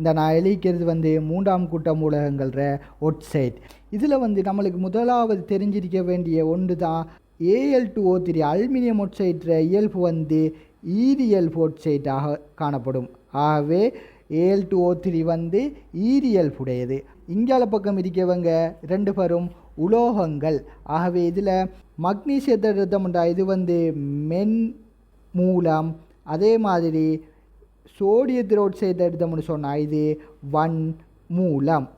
இந்த நான் எழுதிக்கிறது வந்து மூன்றாம் கூட்டம் ஊடகங்கள்ற ஒட்சைட் இதில் வந்து நம்மளுக்கு முதலாவது தெரிஞ்சிருக்க வேண்டிய ஒன்று தான் AL two O three aluminium ஒட்சைட்ற இயல்பு வந்து ஈரியல் ஒட்சைட்டாக காணப்படும். ஆகவே ஏஎல் டூ ஓ த்ரீ வந்து ஈரியல் உடையது இங்கால பக்கம் இருக்கவங்க ரெண்டு பேரும் உலோகங்கள். ஆகவே இதில் மக்னீசியத்தை இது வந்து மென் மூலம் அதே மாதிரி சோடியத்தில் ஒட்சைட்டை எடுத்தோம்னு சொன்னால் இது வன் மூலம்.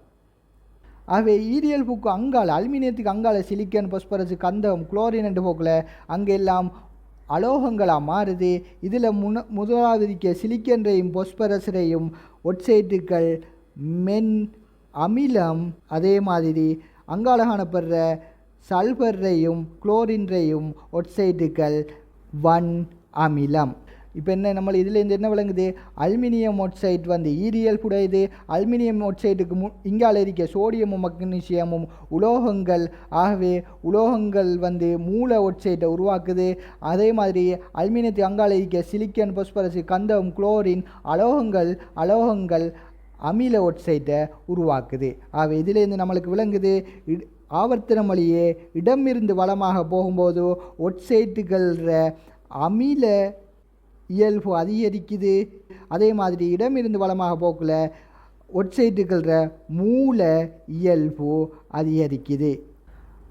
ஆகவே ஈரியல் புக்கு அங்கால அலுமினியத்துக்கு அங்கால சிலிக்கன் பொஸ்பரஸ் கந்தம் குளோரின் என்று போக்கில் அங்கெல்லாம் அலோகங்களாக மாறுது. இதில் முன முதலாவது இருக்க சிலிக்கன்றையும் பொஸ்பரஸரையும் ஒட்சைட்டுகள் மென் அமிலம். அதே மாதிரி அங்கால காணப்படுற சல்பரையும் குளோரின்றையும் ஒட்சைட்டுகள் வன் அமிலம். இப்போ என்ன நம்ம இதுலேருந்து என்ன விளங்குது? அலுமினியம் ஒட்சைட் வந்து ஈரியல் புடையது அலுமினியம் ஒட்சைட்டுக்கு மு இங்கால இருக்க சோடியமும் மக்னீசியமும் உலோகங்கள். ஆகவே உலோகங்கள் வந்து மூல ஒட்சைட்டை உருவாக்குது. அதே மாதிரி அலுமினியத்துக்கு அங்கால இருக்க சிலிக்கன் பொஸ்பரஸ் கந்தம் குளோரின் அலோகங்கள் அலோகங்கள் அமில ஒட்சைட்டை உருவாக்குது. ஆகவே இதுலேருந்து நம்மளுக்கு விளங்குது இட்- ஆவர்த்தன வழியே இடமிருந்து வளமாக போகும்போது ஒட்சைட்டுகள அமில இயல்பு அதிகரிக்குது. அதே மாதிரி இடமிருந்து வளமாக போக்கில் ஒட்சைட்டுக்கிற மூல இயல்பு அதிகரிக்குது.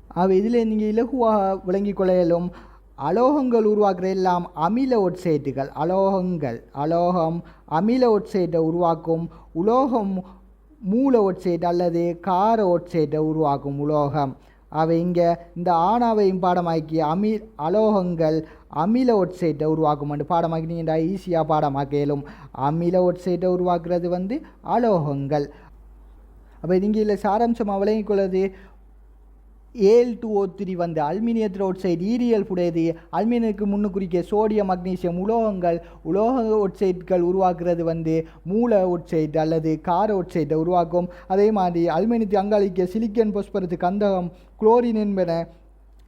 அவை இதில் நீங்கள் இலகுவாக விளங்கிக் கொள்ள இயலும் அலோகங்கள் உருவாக்குற எல்லாம் அமில ஒட்சைட்டுகள் அலோகங்கள் அலோகம் அமில ஒட்சைட்டை உருவாக்கும் உலோகம் மூல ஒட்சைட் அல்லது கார ஒட்சைட்டை உருவாக்கும் உலோகம். அவை இங்கே இந்த ஆணாவையும் பாடமாக்கி அமி அலோகங்கள் அமில ஒட்சைட்டை உருவாக்கும் என்று பாடமாக்கினீங்கன்னா ஈஸியாக பாடமாக்க இயலும் அமில ஒட்சைட்டை உருவாக்குறது வந்து அலோகங்கள். அப்போ நீங்கள் இதில் சாராம்சமாக விளங்கிக் கொள்வது ஏல் டூ ஓ த்ரீ வந்து அலுமினியத்தில் ஒட்சைட் ஈரியல் புடையது. அலுமினியத்துக்கு முன்னு குறிக்க சோடியம் மக்னீசியம் உலோகங்கள் உலோக ஒட்சைட்கள் உருவாக்குறது வந்து மூல ஒட்சைட் அல்லது கார ஒட்சைட்டை உருவாக்கும். அதே மாதிரி அலுமினியத்தை அங்காளிக்க சிலிக்கன் பொஸ்பரத்து கந்தகம் குளோரின் என்பன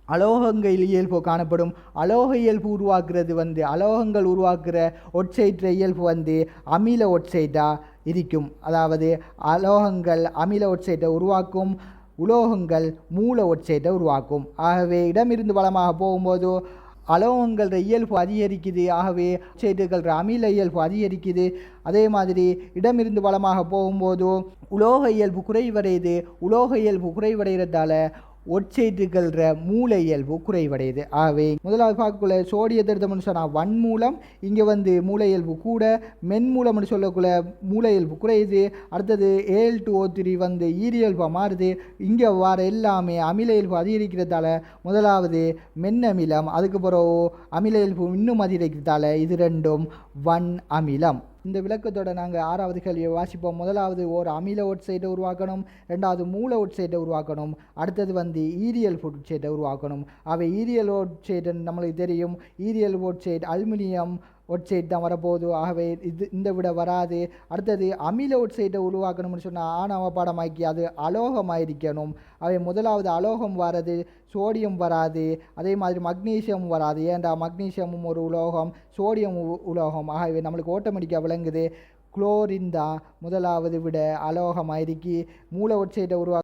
அலோகங்கள் இயல்பு காணப்படும். அலோக இயல்பு உருவாக்குறது வந்து அலோகங்கள் உருவாக்குற ஒட்சைட் இயல்பு வந்து அமில ஒட்சைட்டாக இருக்கும். அதாவது அலோகங்கள் அமில ஒட்சைட்டை உருவாக்கும். உலோகங்கள் மூல ஒட்சைட்டை உருவாக்கும். ஆகவே இடமிருந்து வளமாக போகும்போது அலோகங்கள இயல்பு அதிகரிக்குது. ஆகவே ஒட்சைட்டுகள அமில இயல்பு அதிகரிக்குது. அதே மாதிரி இடமிருந்து வளமாக போகும்போது உலோக இயல்பு குறைவடையுது. உலோக இயல்பு குறைவடைகிறதால ஒட்சைட்டுகள்ற மூல இயல்பு குறைவடையுது. ஆகவே முதலாவது பார்க்கக்குள்ள சோடியத்தை எடுத்தோம்னு சொன்னால் வன் மூலம் இங்கே வந்து மூல இயல்பு கூட மென் மூலம்னு சொல்லக்குள்ள மூல இயல்பு குறையுது. அடுத்தது ஏஎல் டூ ஓ த்ரீ வந்து ஈரியல்பாக மாறுது. இங்கே வர எல்லாமே அமில இயல்பு அதிகரிக்கிறதால முதலாவது மென் அமிலம் அதுக்கு பிறகு அமில இயல்பு இன்னும் அதிகரிக்கிறதால இது ரெண்டும் வன் அமிலம். இந்த விளக்கத்தோட நாங்கள் ஆறாவது கேள்வியை வாசிப்போம். முதலாவது ஒரு அமில ஒட்சைட்டை உருவாக்கணும். ரெண்டாவது மூல ஒட்சைட்டை உருவாக்கணும். அடுத்தது வந்து ஈரியல் ஒட்சைட்டை உருவாக்கணும். அவை ஈரியல் ஒட்சைட்டு நம்மளுக்கு தெரியும். ஈரியல் ஒட்சைட் அலுமினியம் ஒட்சைட் தான் வரப்போகுது. ஆகவே இது இந்த விட வராது. அடுத்தது அமில ஒட்சைட்டை உருவாக்கணும்னு சொன்னால் ஆணவ பாடமாக்கி அது அலோகமாயிருக்கணும். அவை முதலாவது அலோகம் வராது சோடியம் வராது. அதே மாதிரி மக்னீசியம் வராது. ஏன்டா மக்னீசியமும் ஒரு உலோகம் சோடியம் உ- உலோகம்? ஆகவே நம்மளுக்கு ஆட்டோமேட்டிக்காக விளங்குது. குளோரின் தான் முதலாவது விட அலோகமாயிருக்கி. மூல ஒட்சைட்டை உருவாக்க